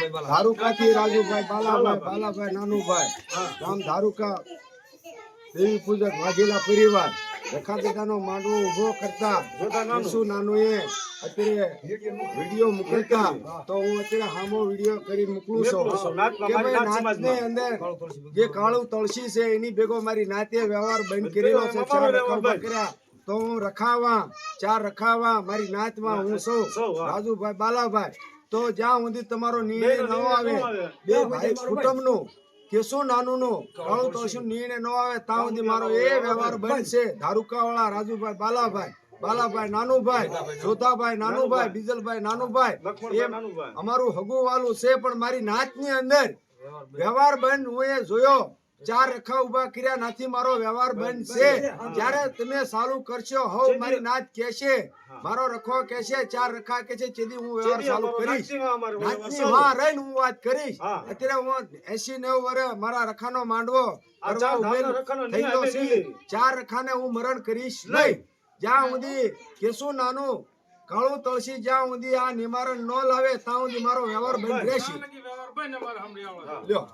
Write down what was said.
ધારુકાથી રાજુભાઈ બાલાભાઈ બાલાભાઈ નાનુભાઈ. ગામ ધારુકા. દેવી પૂજક વાઘેલા પરિવાર. રખાદેદાનો માંડવો ઊભો કરતા શું નાનું. એ અત્યારે વીડિયો મોકલતા. તો હું અત્યારે હામો વીડિયો કરી મોકલું છું. કે ભાઈ નાચની અંદર જે કાળું તળસી છે એની ભેગો મારી નાતે વ્યવહાર બંધ કરેલો છે કર્યા તો હું રખાવા ચાર રખાવા મારી નાતમાં હું સૌ રાજુભાઈ બાલાભાઈ તો જ્યાં સુધી તમારો નિર્ણય ન આવે બે ભાઈ કુટુંબનું કે શું નાનુંનું કાળું તળસીનું નિર્ણય ન આવે ત્યાં સુધી મારો એ વ્યવહાર બંધ છે ધારુકાવાળા રાજુભાઈ બાલાભાઈ બાલાભાઈ નાનુભાઈ જોધાભાઈ નાનુભાઈ બીજલભાઈ નાનુભાઈ. એમ અમારું હગું વાલું છે પણ મારી નાતની અંદર વ્યવહાર બંધ હું એ જોયો. ચાર રખા ઊભા કર્યા નાથી મારો વ્યવહાર બંધ છે જ્યારે તમે સારું કરશો હવ મારી નાથ કહેશે. મારો રખો કહેશે ચાર રખા કેશે જેથી હું વ્યવહાર ચાલુ કરીશ. નાતની માં રહીને હું વાત કરીશ. અત્યારે હું એસી નેવું વર્ષ મારા રખાનો માંડવો થઈ ગયો છે. ચાર રખાને હું મરણ કરીશ નહીં. જ્યાં સુધી કેશું નાનું કાળું તળસી જ્યાં સુધી આ નિવારણ ન લાવે ત્યાં સુધી મારો વ્યવહાર બંધ રહેશે. લ્યો